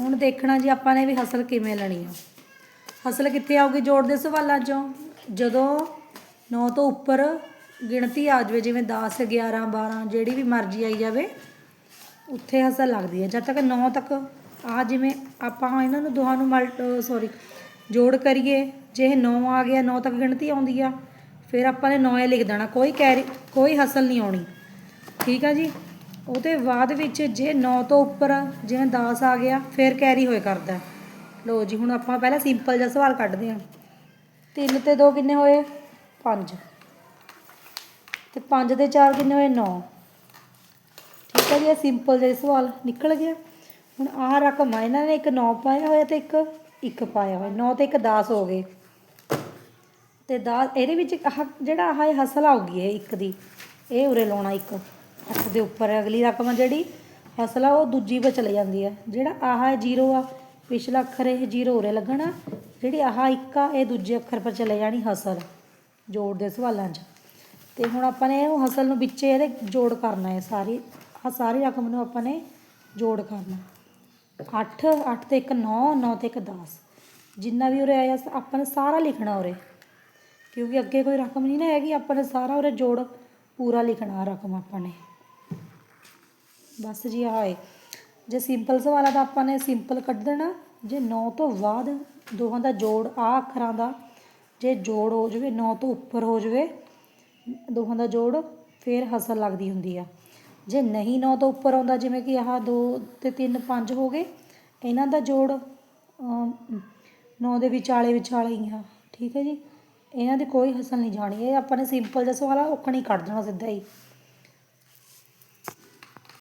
ਹੁਣ ਦੇਖਣਾ ਜੀ ਆਪਾਂ ਨੇ ਵੀ ਹਸਲ ਕਿਵੇਂ ਲੈਣੀ ਆ। ਹਸਲ ਕਿੱਥੇ ਆਊਗੀ ਜੋੜ ਦੇ ਸਵਾਲਾਂ 'ਚੋਂ? ਜਦੋਂ 9 ਤੋਂ ਉੱਪਰ ਗਿਣਤੀ ਆ ਜਾਵੇ, ਜਿਵੇਂ 10 11 12 ਜਿਹੜੀ ਵੀ ਮਰਜ਼ੀ ਆਈ ਜਾਵੇ, ਉੱਥੇ ਹਸਲ ਲੱਗਦੀ ਹੈ ਜਦ ਤੱਕ 9 ਤੱਕ ਆ ਜਿਵੇਂ ਆਪਾਂ ਇਹਨਾਂ ਨੂੰ ਦੋਹਾਂ ਨੂੰ ਮਲਟ ਸੌਰੀ ਜੋੜ ਕਰੀਏ, ਜੇ ਇਹ 9 ਆ ਗਿਆ 9 ਤੱਕ ਗਿਣਤੀ ਆਉਂਦੀ ਆ, ਫਿਰ ਆਪਾਂ ਨੇ 9 ਲਿਖ ਦੇਣਾ। ਕੋਈ ਕੈਰੀ ਕੋਈ ਹਸਲ ਨਹੀਂ ਆਉਣੀ। ਠੀਕ ਆ ਜੀ? ਉਹਦੇ ਬਾਅਦ ਵਿੱਚ ਜੇ 9 ਤੋਂ ਉੱਪਰ ਜਿਵੇਂ 10 ਆ ਗਿਆ, ਫਿਰ ਕੈਰੀ ਹੋਏ ਕਰਦਾ। ਲੋ ਜੀ, ਹੁਣ ਆਪਾਂ ਪਹਿਲਾਂ ਸਿੰਪਲ ਜਿਹਾ ਸਵਾਲ ਕੱਢਦੇ ਹਾਂ। 3 ਤੇ 2 ਕਿੰਨੇ ਹੋਏ? 5 ਤੇ 5 ਤੇ 4 ਕਿੰਨੇ ਹੋਏ? 9 ਠੀਕ ਹੈ ਜੀ, ਇਹ ਸਿੰਪਲ ਜਿਹਾ ਸਵਾਲ ਨਿਕਲ ਗਿਆ। ਹੁਣ ਆਹ ਰਕਮ ਆ, ਇਹਨਾਂ ਨੇ ਇੱਕ 9 ਪਾਇਆ ਹੋਇਆ ਤੇ ਇੱਕ 1 ਪਾਇਆ ਹੋਇਆ। 9 ਤੇ ਇੱਕ 10 ਹੋ ਗਏ। ਤੇ 10 ਇਹਦੇ ਵਿੱਚ ਆਹ ਜਿਹੜਾ ਆਹ ਹਸਲ ਆਉਗੀ ਇਹ ਇੱਕ ਦੀ। ਇਹ ਉਰੇ ਲਾਉਣਾ ਇੱਕ। ਅੱਖ ਦੇ ਉੱਪਰ ਅਗਲੀ ਰਕਮ ਜਿਹੜੀ, ਫਸਲ ਆ, ਉਹ ਦੂਜੀ ਵਿੱਚ ਚਲੀ ਜਾਂਦੀ ਹੈ। ਜਿਹੜਾ ਆਹ ਹੈ ਜ਼ੀਰੋ ਆ, ਪਿਛਲਾ ਅੱਖਰ ਇਹ ਜ਼ੀਰੋ ਉਰੇ ਲੱਗਣਾ, ਜਿਹੜੀ ਆਹ ਇੱਕ ਆ, ਇਹ ਦੂਜੇ ਅੱਖਰ ਪਰ ਚਲੇ ਜਾਣੀ ਹਸਲ, ਜੋੜ ਦੇ ਸਵਾਲਾਂ 'ਚ। ਤੇ ਹੁਣ ਆਪਾਂ ਨੇ ਉਹ ਹਸਲ ਨੂੰ ਵਿੱਚ ਇਹਦੇ ਜੋੜ ਕਰਨਾ ਹੈ, ਸਾਰੀ ਆ ਸਾਰੀ ਰਕਮ ਨੂੰ ਆਪਾਂ ਨੇ ਜੋੜ ਕਰਨਾ। 8 8 ਤੇ 1 9 9 ਤੇ 1 10 ਜਿੰਨਾ ਵੀ ਉਰੇ ਆਇਆ, ਆਪਾਂ ਨੇ ਸਾਰਾ ਲਿਖਣਾ ਉਰੇ। ਕਿਉਂਕਿ ਅੱਗੇ ਕੋਈ ਰਕਮ ਨਹੀਂ ਨਾ ਹੈਗੀ, ਆਪਾਂ ਨੇ ਸਾਰਾ ਉਰੇ ਜੋੜ, ਪੂਰਾ ਲਿਖਣਾ ਰਕਮ ਆਪਾਂ ਨੇ। ਬਸ ਜੀ ਆਹ ਜੇ ਸਿੰਪਲ ਸਵਾਲ ਆ ਤਾਂ ਆਪਾਂ ਨੇ ਸਿੰਪਲ ਕੱਢ ਦੇਣਾ। ਜੇ 9 ਤੋਂ ਬਾਅਦ ਦੋਹਾਂ ਦਾ ਜੋੜ ਆ ਅੱਖਰਾਂ ਦਾ, ਜੇ ਜੋੜ ਹੋ ਜਾਵੇ 9 ਤੋਂ ਉੱਪਰ ਹੋ ਜਾਵੇ ਦੋਹਾਂ ਦਾ ਜੋੜ ਫਿਰ ਹਸਲ ਲੱਗਦੀ ਹੁੰਦੀ ਆ। ਜੇ ਨਹੀਂ 9 ਤੋਂ ਉੱਪਰ ਆਉਂਦਾ, ਜਿਵੇਂ ਕਿ ਆਹ 2 ਤੇ 3 5 ਹੋ ਗਏ, ਇਹਨਾਂ ਦਾ ਜੋੜ 9 ਦੇ ਵਿਚਾਲੇ ਵਿਚਾਲੇ ਹੀ ਆ। ਠੀਕ ਹੈ ਜੀ? ਇਹਨਾਂ ਦੀ ਕੋਈ ਹਸਲ ਨਹੀਂ ਜਾਣੀ। ਇਹ ਆਪਾਂ ਨੇ ਸਿੰਪਲ ਜਿਹਾ ਸਵਾਲ ਆ, ਔਖਾ ਕੱਢ ਦੇਣਾ ਸਿੱਧਾ ਹੀ।